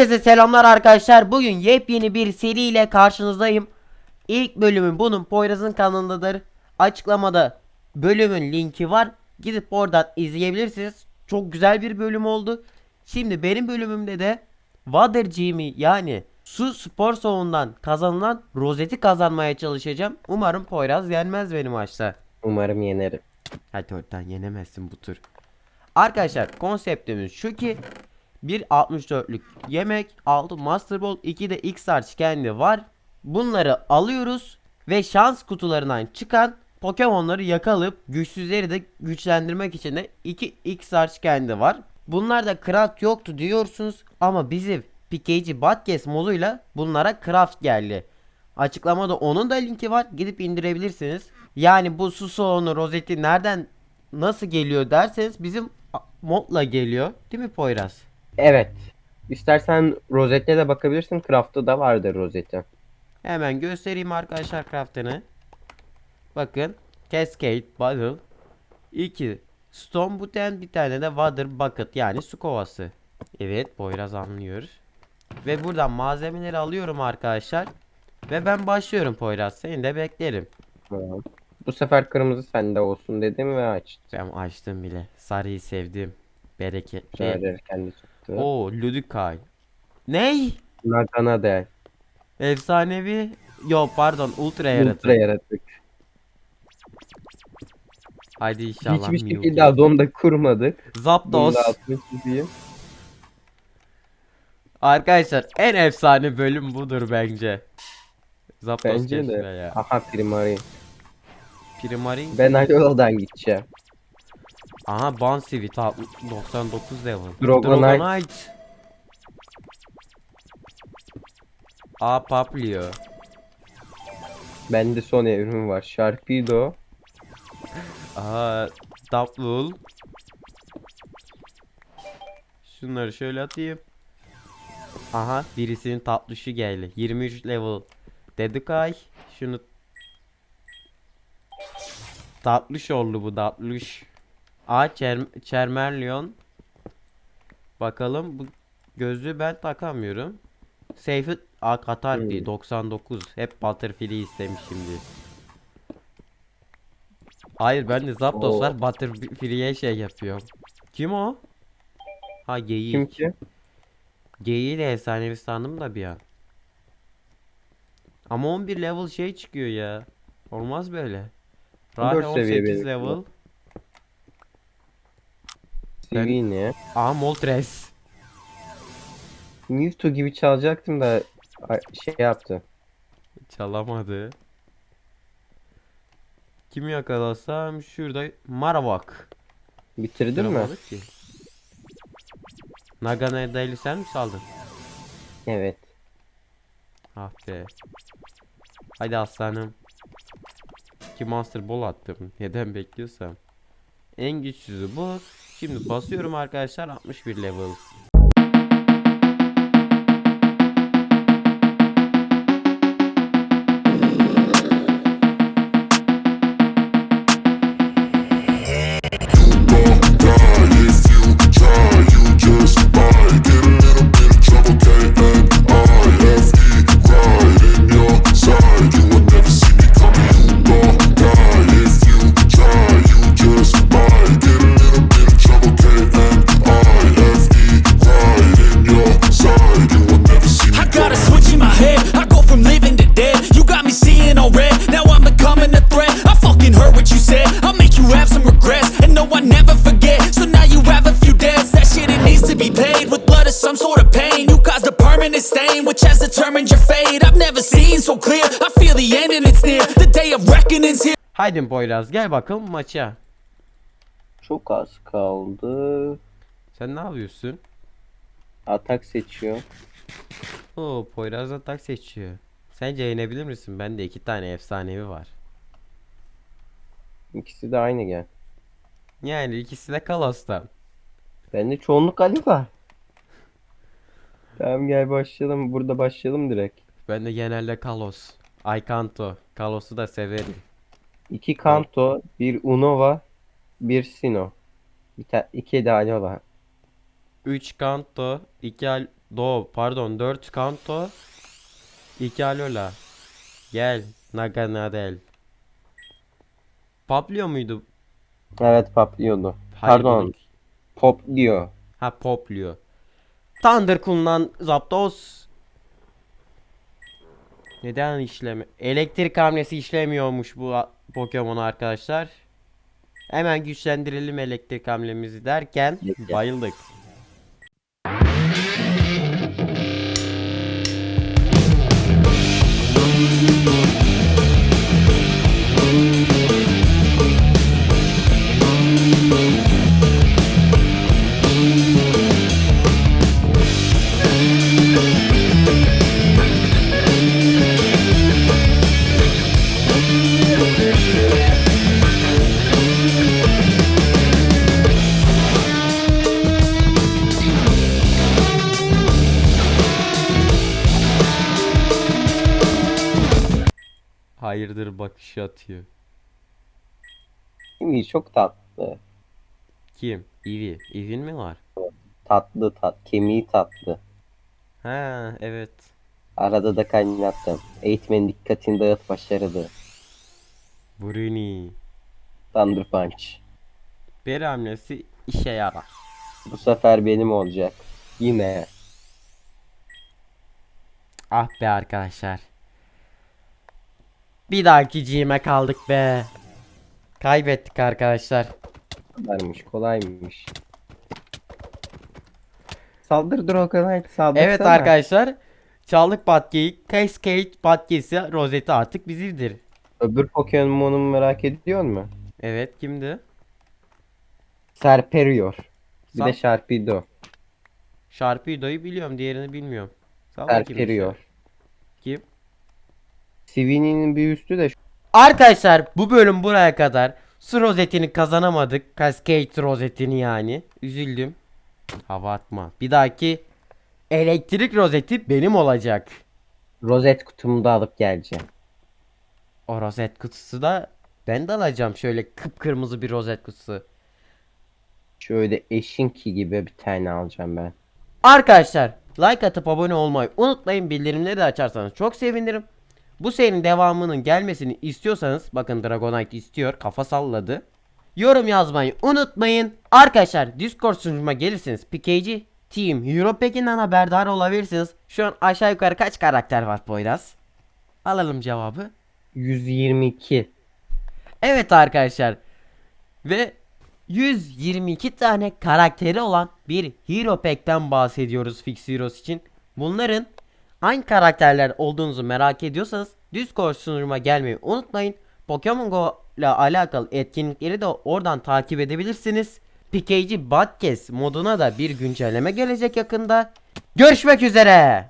Herkese selamlar arkadaşlar. Bugün yepyeni bir seriyle karşınızdayım. İlk bölümü bunun Poyraz'ın kanalındadır. Açıklamada bölümün linki var. Gidip oradan izleyebilirsiniz. Çok güzel bir bölüm oldu. Şimdi benim bölümümde de Water Gym'i yani su spor salonundan kazanılan rozeti kazanmaya çalışacağım. Umarım Poyraz yenmez benim maçta. Umarım yenerim. Hadi oradan yenemezsin bu tur. Arkadaşlar konseptimiz şu ki bir 64'lük yemek, 6 Master Ball, 2 de X-Large kendi var. Bunları alıyoruz ve şans kutularından çıkan Pokemon'ları yakalayıp güçsüzleri de güçlendirmek için de 2 X-Large kendi var. Bunlar da craft yoktu diyorsunuz ama bizim Pikachu Badges moduyla bunlara craft geldi. Açıklamada onun da linki var. Gidip indirebilirsiniz. Yani bu su soğunu rozeti nereden nasıl geliyor derseniz bizim modla geliyor. Değil mi Poyraz? Evet. İstersen rozette de bakabilirsin. Craft'ta da vardır rozeti. Hemen göstereyim arkadaşlar craftını. Bakın. Cascade Bottle. 2 Stone Button bir tane de Water Bucket yani su kovası. Evet Poyraz anlıyor. Ve buradan malzemeleri alıyorum arkadaşlar. Ve ben başlıyorum Poyraz. Seni de beklerim. Bu sefer kırmızı sende olsun dedim ve açtım. Ben açtım bile. Sarıyı sevdim. Bereketli. Şöyle kendi çıktı. Oo Ludicay. Ney? Nagana del. Efsanevi. Yo pardon ultra yaratık. Ultra yaratık. Hadi inşallah Hiçbir Mewtwo. şekilde adonda kurmadık. Zapdos. Arkadaşlar en efsane bölüm budur bence. Zapdos Bence de. ya. Aha Primari. Primaring. Ben Ayola'dan gideceğim. Aha Bansivit 99 level. Dragonite. Dragonite. Aa Paplio. Bende son evrim var. Sharpedo. Aha Taplul. Şunları şöyle atayım. Aha birisinin tatlışu geldi. 23 level. Dedukay. Şunu Tatlış oldu bu tatlış. Aa Çer Çermerlion. Bakalım bu gözlüğü ben takamıyorum. Seyfi Aa Katarpi Hmm. 99. Hep Butterfree'yi istemişimdir. Hayır ben de Zapdos Oo. var Butterfree'ye şey yapıyorum. Kim o? Ha Geyik. Kim ki? Geyiği de efsanevi sandım da bir an. Ama 11 level şey çıkıyor ya. Olmaz böyle. Rahe 14 seviye 18 benim. level. Ben- CV ne? Aha Moltres. Mewtwo gibi çalacaktım da şey yaptı. Çalamadı. Kimi yakalasam şurada Marowak. Bitirdin mi? Ki. Nagana Daily sen mi saldın? Evet. Ah be. Hadi aslanım. Ki Monster Ball attım. Neden bekliyorsam. En güçsüzü bu. Şimdi basıyorum arkadaşlar 61 level. Reckoning's here. Haydi Poyraz gel bakalım maça. Çok az kaldı. Sen ne yapıyorsun? Atak seçiyor. Oo Poyraz atak seçiyor. Sence yenebilir misin? Bende iki tane efsanevi var. İkisi de aynı gel. Yani ikisi de Kalos'tan. Bende çoğunluk Ali var. Tamam gel başlayalım. Burada başlayalım direkt. Ben de genelde Kalos. Aykanto. Kalos'u da severim. İki Kanto, bir Unova, bir Sino. Bir ta- iki de Alola. 3 Kanto, 2 Al Do pardon 4 Kanto 2 Alola. Gel Naganadel. Paplio muydu? Evet paplıyordu. Hayır, Pardon. Pop diyor. Ha Poplio. Thunder kullan Zapdos. Neden işleme? Elektrik hamlesi işlemiyormuş bu Pokemon arkadaşlar. Hemen güçlendirelim elektrik hamlemizi derken bayıldık. Hayırdır bakışı atıyor. İyi çok tatlı. Kim? Eevee. Eevee'in mi var? Tatlı tat. Kemiği tatlı. Ha evet. Arada da kaynattım. Eğitmenin dikkatini dağıt başarılı. Bruni. Thunder Punch. Bir hamlesi işe yarar. Bu sefer benim olacak. Yine. Ah be arkadaşlar. Bir dahaki cime kaldık be. Kaybettik arkadaşlar. Kolaymış kolaymış. Saldır Dragonite saldırsana. Evet arkadaşlar. Çaldık Batke'yi. Cascade Batke'si rozeti artık bizimdir. Öbür Pokemon'umu merak ediyor mu? Evet kimdi? Serperior. Bir Sal- de Sharpedo. Sharpedo'yu biliyorum. Diğerini bilmiyorum. Serperior. Kim? Sivini'nin bir üstü de Arkadaşlar bu bölüm buraya kadar. Su rozetini kazanamadık. Cascade rozetini yani. Üzüldüm. Hava atma. Bir dahaki elektrik rozeti benim olacak. rozet kutumu da alıp geleceğim. O rozet kutusu da ben de alacağım. Şöyle kıpkırmızı bir rozet kutusu. Şöyle eşinki gibi bir tane alacağım ben. Arkadaşlar like atıp abone olmayı unutmayın. Bildirimleri de açarsanız çok sevinirim. Bu serinin devamının gelmesini istiyorsanız bakın Dragonite istiyor kafa salladı. Yorum yazmayı unutmayın. Arkadaşlar Discord sunucuma gelirseniz PKG Team Europack'inden haberdar olabilirsiniz. Şu an aşağı yukarı kaç karakter var Poyraz? Alalım cevabı. 122. Evet arkadaşlar. Ve 122 tane karakteri olan bir Hero Pack'ten bahsediyoruz Fix Heroes için. Bunların hangi karakterler olduğunuzu merak ediyorsanız Discord sunucuma gelmeyi unutmayın. Pokemon Go ile alakalı etkinlikleri de oradan takip edebilirsiniz. PKG Podcast moduna da bir güncelleme gelecek yakında. Görüşmek üzere.